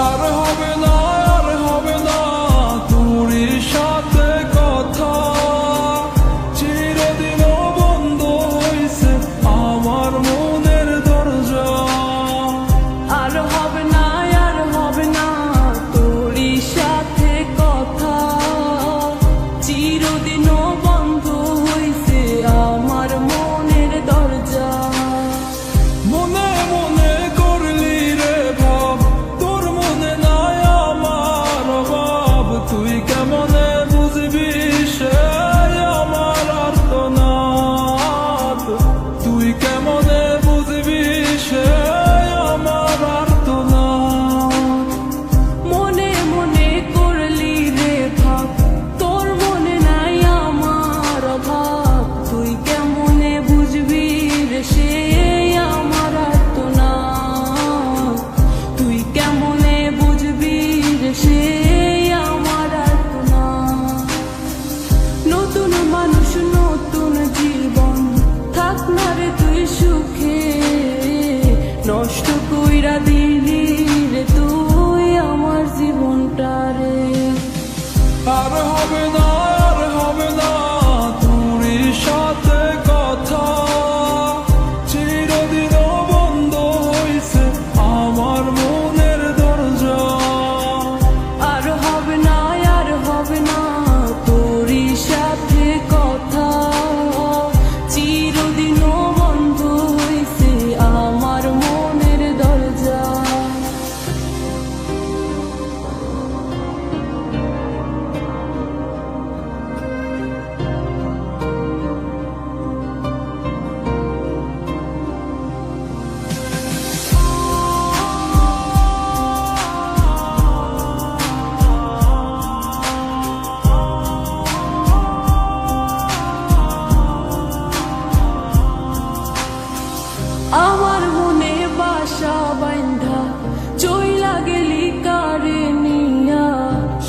আর হবে না কইরা দিলি রে তুই আমার জীবনটা রে আর হবে না।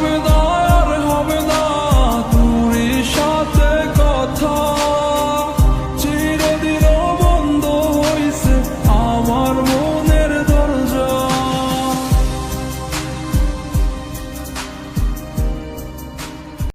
summer